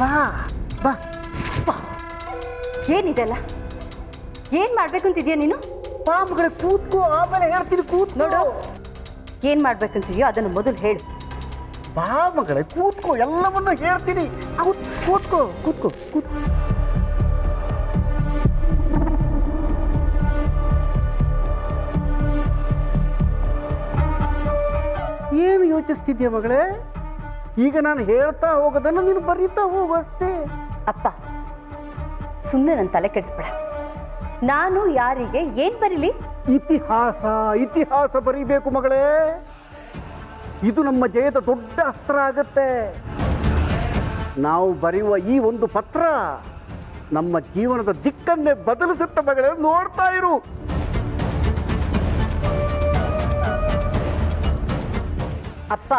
ಬಾ ಬಾ ಏನಿದೆಲ್ಲ ಏನ್ ಮಾಡ್ಬೇಕಂತಿದ್ಯಾ ನೀನು? ಬಾ ಮಗಳೇ ಕೂತ್ಕೋ ಆಮೇಲೆ ಹೇಳ್ತೀನಿ ಕೂತ್ ನೋಡು ಏನ್ ಮಾಡ್ಬೇಕಂತಿದ್ಯೋ ಅದನ್ನು ಮೊದಲು ಹೇಳು. ಬಾ ಮಗಳೇ ಕೂತ್ಕೋ ಎಲ್ಲವನ್ನು ಹೇಳ್ತೀನಿ. ಕೂತ್ ಕೂತ್ಕೋ ಕೂತ್ಕೋ ಕೂತ್. ಏನು ಯೋಚಿಸ್ತಿದ್ಯಾ ಮಗಳೇ? ಈಗ ನಾನು ಹೇಳ್ತಾ ಹೋಗೋದನ್ನು ನೀನು ಬರೀತಾ ಹೋಗು ಅಷ್ಟೇ. ಅಪ್ಪ ಸುಮ್ಮನೆ ನನ್ನ ತಲೆ ಕೆಡಿಸ್ಬೇಡ. ನಾನು ಯಾರಿಗೆ ಏನ್ ಬರೀಲಿ? ಇತಿಹಾಸ ಇತಿಹಾಸ ಬರೀಬೇಕು ಮಗಳೇ. ಇದು ನಮ್ಮ ಜಯದ ದೊಡ್ಡ ಅಸ್ತ್ರ ಆಗತ್ತೆ. ನಾವು ಬರೆಯುವ ಈ ಒಂದು ಪತ್ರ ನಮ್ಮ ಜೀವನದ ದಿಕ್ಕನ್ನೇ ಬದಲಿಸುತ್ತ ಮಗಳೇ ನೋಡ್ತಾ ಇರು. ಅಪ್ಪ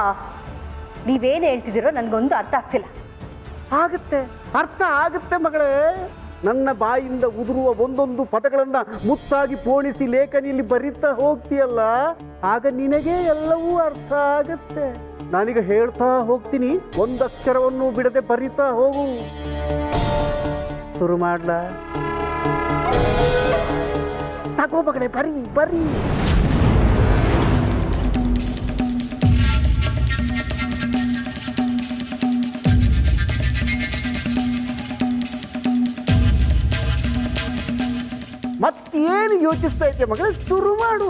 ನೀವೇನ್ ಹೇಳ್ತಿದ್ದೀರೋ ನನಗೊಂದು ಅರ್ಥ ಆಗ್ತಿಲ್ಲ. ಆಗುತ್ತೆ, ಅರ್ಥ ಆಗುತ್ತೆ ಮಗಳೇ. ನನ್ನ ಬಾಯಿಂದ ಉದುರುವ ಒಂದೊಂದು ಪದಗಳನ್ನ ಮುತ್ತಾಗಿ ಪೋಣಿಸಿ ಲೇಖನಿಯಲ್ಲಿ ಬರೀತಾ ಹೋಗ್ತೀಯಲ್ಲ, ಆಗ ನಿನಗೆ ಎಲ್ಲವೂ ಅರ್ಥ ಆಗುತ್ತೆ. ನಾನೀಗ ಹೇಳ್ತಾ ಹೋಗ್ತೀನಿ, ಒಂದಕ್ಷರವನ್ನು ಬಿಡದೆ ಬರೀತಾ ಹೋಗು. ಶುರು ಮಾಡ್ಲಾ? ತಗೋ ಮಗಳೇ, ಬರೀ ಬರೀ. ಮತ್ತೇನು ಯೋಚಿಸ್ತಾ ಇದ್ದೆ ಮಗಳೇ? ಶುರು ಮಾಡು.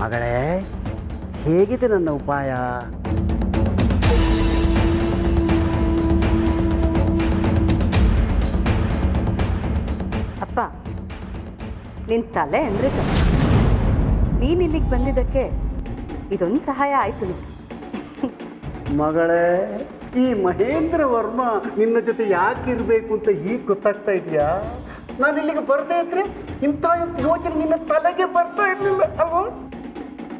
ಮಗಳೇ ಹೇಗಿದೆ ನನ್ನ ಉಪಾಯ? ಅಪ್ಪ ನಿನ್ ತಲೆ ಅಂದ್ರೆ. ನೀನ್ ಇಲ್ಲಿಗೆ ಬಂದಿದ್ದಕ್ಕೆ ಇದೊಂದು ಸಹಾಯ ಆಯ್ತು ನಿಮ್ಗೆ. ಮಗಳೇ ಈ ಮಹೇಂದ್ರ ವರ್ಮ ನಿನ್ನ ಜೊತೆ ಯಾಕೆ ಇರಬೇಕು ಅಂತ ಈಗ ಗೊತ್ತಾಗ್ತಾ ಇದೆಯಾ? ನಾನು ಇಲ್ಲಿಗೆ ಬರ್ದೇ ಇದ್ರೆ ಇಂಥ ಯೋಚನೆ ನಿನ್ನ ತಲೆಗೆ ಬರ್ತಾ ಇರಲಿಲ್ಲ ಅಲ್ವಾ?